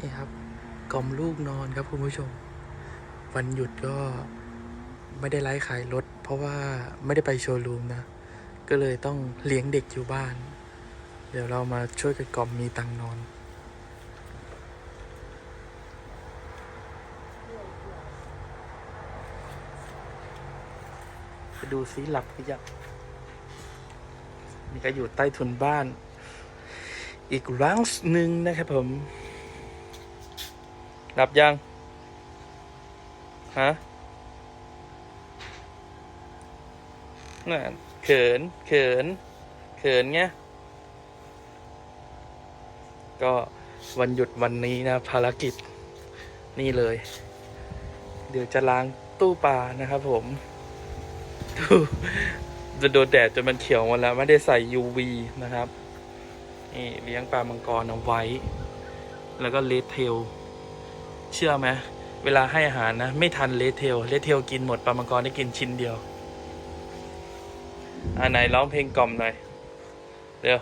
นี่ครับกล่อมลูกนอนครับคุณผู้ชม วันหยุดก็ไม่ได้ไล่ขายรถ เพราะว่าไม่ได้ไปโชว์รูมนะ ก็เลยต้องเลี้ยงเด็กอยู่บ้าน เดี๋ยวเรามาช่วยกันกล่อมมีตังนอนไปดูซิหลับหรือยังนี่ก็อยู่ใต้ถุนบ้าน อีกรังหนึ่งนะครับผม หลับยัง ฮะน่ะเขิน เขิน เขินไงก็วันหยุดวันนี้นะ ภารกิจ นี่เลย เดี๋ยวจะล้างตู้ปลานะครับผมตู้จะโดนแดดจนมันเขียวหมดแล้ว ไม่ได้ใส่ UV นะครับ นี่เลี้ยงปลามังกรเอาไว้ แล้วก็เลดเทล เชื่อไหมเวลาให้อาหารนะ ไม่ทันเลดเทลเลดเทลกินหมดปลามังกรได้กินชิ้นเดียวอ่าไหนร้องเพลงกล่อมหน่อยเดี๋ยว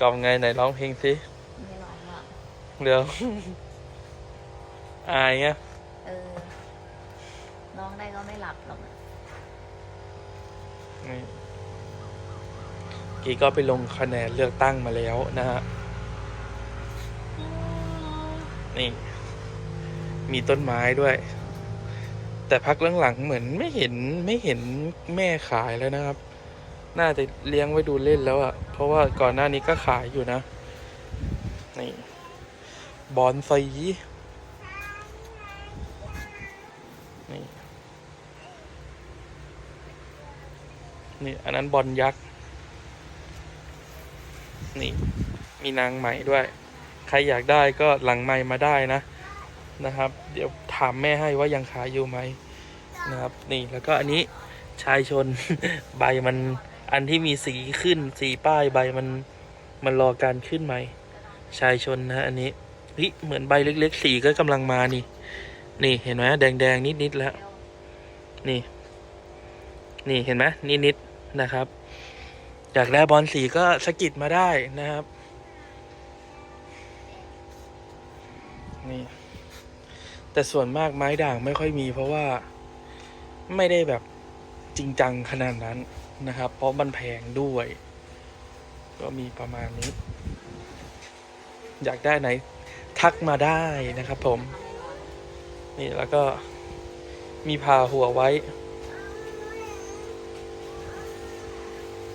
กล่อมไงไหนร้องเพลงสิไม่ร้องอะเดี๋ยวอายไงเออร้องได้ก็ไม่หลับหรอกอะนี่กีก็ไปลงคะแนนเลือกตั้งมาแล้วนะฮะ นี่ มีต้นไม้ด้วย แต่พักหลังๆเหมือนไม่เห็นไม่เห็นแม่ขายแล้วนะครับ น่าจะเลี้ยงไว้ดูเล่นแล้วอะ่ะ เพราะว่าก่อนหน้านี้ก็ขายอยู่นะ นี่ บอนไซนี่นี่ อันนั้นบอลยักษ์ นี่ มีนางใหม่ด้วย ใครอยากได้ก็หลังไมค์มาได้นะนะครับ เดี๋ยวถามแม่ให้ว่ายังขายอยู่ไหมนะครับ นี่แล้วก็อันนี้ชายชน ใบมันอันที่มีสีขึ้นสีป้ายใบมันมันรอการขึ้นใหม่ ชายชนนะอันนี้เฮ้ยเหมือนใบเล็ก ๆ สีก็กำลังมานี่ นี่เห็นไหมแดงๆนิดๆแล้ว นี่ นี่เห็นไหมนิดๆนะครับ อยากได้บอลสีก็สกิดมาได้นะครับ นี่ แต่ส่วนมากไม้ด่างไม่ค่อยมี เพราะว่าไม่ได้แบบจริงจังขนาดนั้นนะครับ เพราะมันแพงด้วย ก็มีประมาณนี้ อยากได้ไหน ทักมาได้นะครับผม นี่แล้วก็มีพาหัวไว้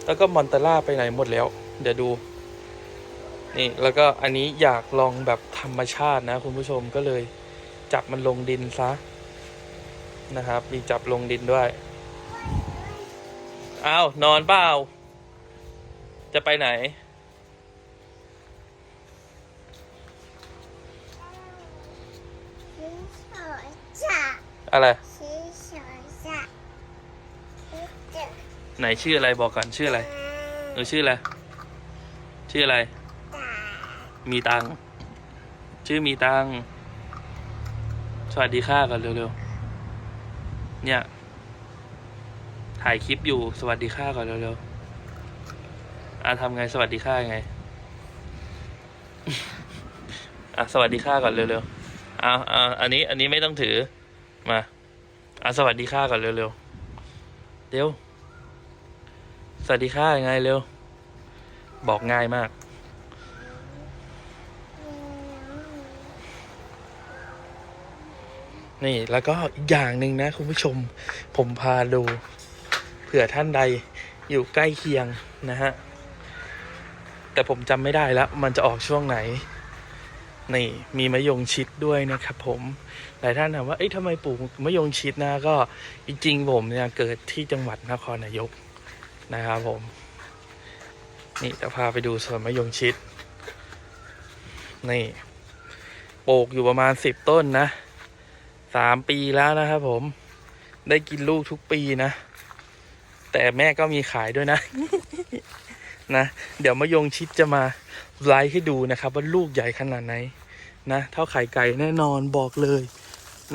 แล้วก็มอนเตล่าไปไหนหมดแล้ว เดี๋ยวดู นี่แล้วก็อันนี้อยากลองแบบธรรมชาตินะ คุณผู้ชมก็เลยจับมันลงดินซะนะครับ มีจับลงดินด้วยอ้าวนอนเปล่า จะไปไหน อะไรไหนชื่ออะไรบอกก่อนชื่ออะไรหนูชื่ออะไร ชื่ออะไร มีตังชื่อมีตังสวัสดีค่ะก่อนเร็วๆ เนี่ย ถ่ายคลิปอยู่สวัสดีค่ะก่อนเร็วๆอะทำไงสวัสดีค่ะไงอะสวัสดีค่ะก่อนเร็วๆอะอะอันนี้อันนี้ไม่ต้องถือมาอะสวัสดีค่ะก่อนเร็วๆเร็วสวัสดีค่ะยังไงเร็ว บอกง่ายมาก นี่แล้วก็อีกอย่างหนึ่งนะคุณผู้ชมผมพาดูเผื่อท่านใดอยู่ใกล้เคียงนะฮะ แต่ผมจำไม่ได้แล้ว มันจะออกช่วงไหน นี่มีมะยงชิดด้วยนะครับผม หลายท่านถามว่า เอ๊ะทำไมปลูกมะยงชิดนะ ก็จริงๆผมเนี่ยเกิดที่จังหวัดนครนายกนะครับผม นี่จะพาไปดูสวนมะยงชิด นี่ปลูกอยู่ประมาณสิบต้นนะ สามปีแล้วนะครับผม ได้กินลูกทุกปีนะ แต่แม่ก็มีขายด้วยนะ นะ เดี๋ยวมะยงชิดจะมาไลฟ์ให้ดูนะครับ ว่าลูกใหญ่ขนาดไหนนะ เท่าไข่ไก่แน่นอนบอกเลย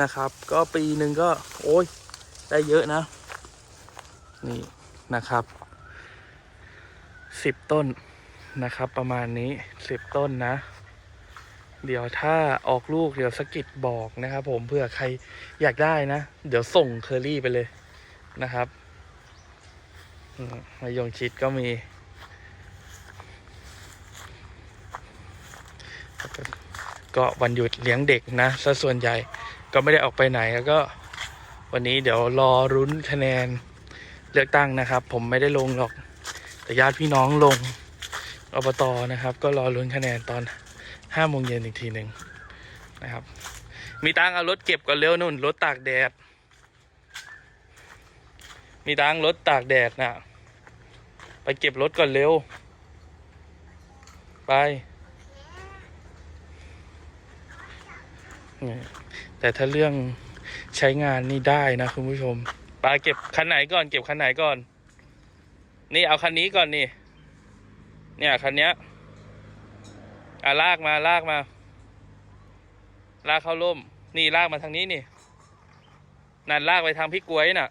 นะครับ ก็ปีหนึ่งก็ โอ้ย ได้เยอะนะ นี่นะครับสิบต้นนะครับ ประมาณนี้สิบต้นนะ เดี๋ยวถ้าออกลูกเดี๋ยวสกิดบอกนะครับ ผมเผื่อใครอยากได้นะ เดี๋ยวส่งเคอรี่ไปเลยนะครับมมายงชิดก็มี ก็วันหยุดเลี้ยงเด็กนะซะส่วนใหญ่ก็ไม่ได้ออกไปไหนแล้วก็ วันนี้เดี๋ยวรอรุ้นคะแนนเลือกตั้งนะครับ ผมไม่ได้ลงหรอก แต่ญาติพี่น้องลงอบตนะครับ ก็รอรุ้นคะแนนตอน ห้าโมงเย็นอีกทีหนึ่งนะครับ มีตังเอารถเก็บก่อนเร็วนุ่นรถตากแดด มีตังรถตากแดดน่ะ ไปเก็บรถก่อนเร็ว ไป แต่ถ้าเรื่องใช้งานนี่ได้นะคุณผู้ชมปาเก็บคันไหนก่อน เก็บคันไหนก่อน นี่เอาคันนี้ก่อนนี่ เนี่ยคันเนี้ย อะลากมาลากมา ลากเข้าร่ม นี่ลากมาทางนี้นี่นั่นลากไปทางพี่กล้วยน่ะ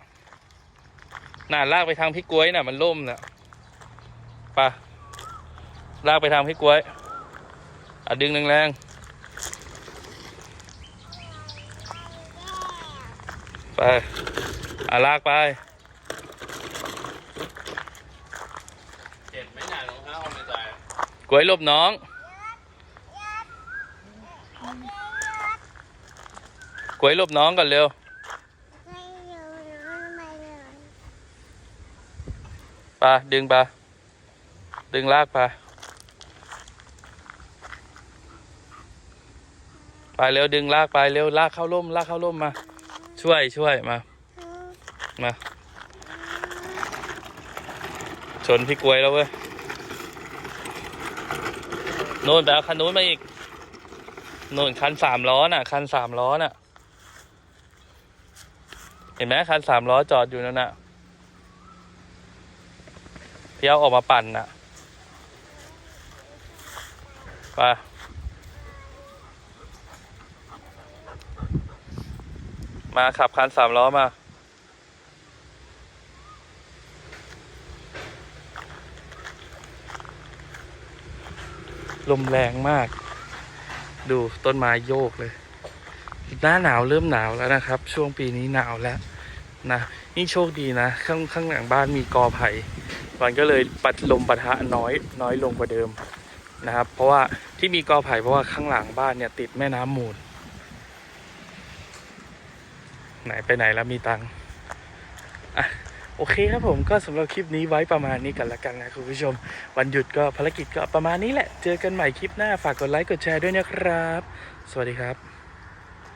นั่นลากไปทางพี่กล้วยน่ะ มันล่มน่ะไปะลากไปทางพี่กล้วยอะดึงแรงๆไปอะลากไปเห็นไหมหนาลงเท้าเอาไปใส่กล้วยหลบน้อง กวยหลบน้องก่อนเร็วไม่อยู่น้องไม่เลยไปะดึงไปะดึงลากไปะไปเร็วดึงลากไปเร็วลากเข้าร่มลากเข้าร่มมา ช่วยช่วยมามาชนพี่กล้วยแล้วเว้ยโน่นไปเอาคันนู้นมาอีกโน่นคันสามล้อน่ะ คันสามล้อน่ะ เห็นไหมคันสามล้อจอดอยู่นั่นน่ะพี่เอาออกมาปั่นน่ะไปมาขับคันสามล้อมาลมแรงมาก ดูต้นไม้โยกเลย หน้าหนาวเริ่มหนาวแล้วนะครับ ช่วงปีนี้หนาวแล้วนะนี่โชคดีนะข้างข้างหลังบ้านมีกอไผ่มันก็เลยปัดลมปะทะน้อยน้อยลงกว่าเดิมนะครับ เพราะว่าที่มีกอไผ่เพราะว่าข้างหลังบ้านเนี่ยติดแม่น้ำมูล ไหนไปไหนแล้วมีตังค์อะโอเคครับผมก็สำหรับคลิปนี้ไว้ประมาณนี้กันละกันนะคุณผู้ชม วันหยุดก็ภารกิจก็ประมาณนี้แหละ เจอกันใหม่คลิปหน้าฝากกดไลค์กดแชร์ด้วยนะครับ สวัสดีครับ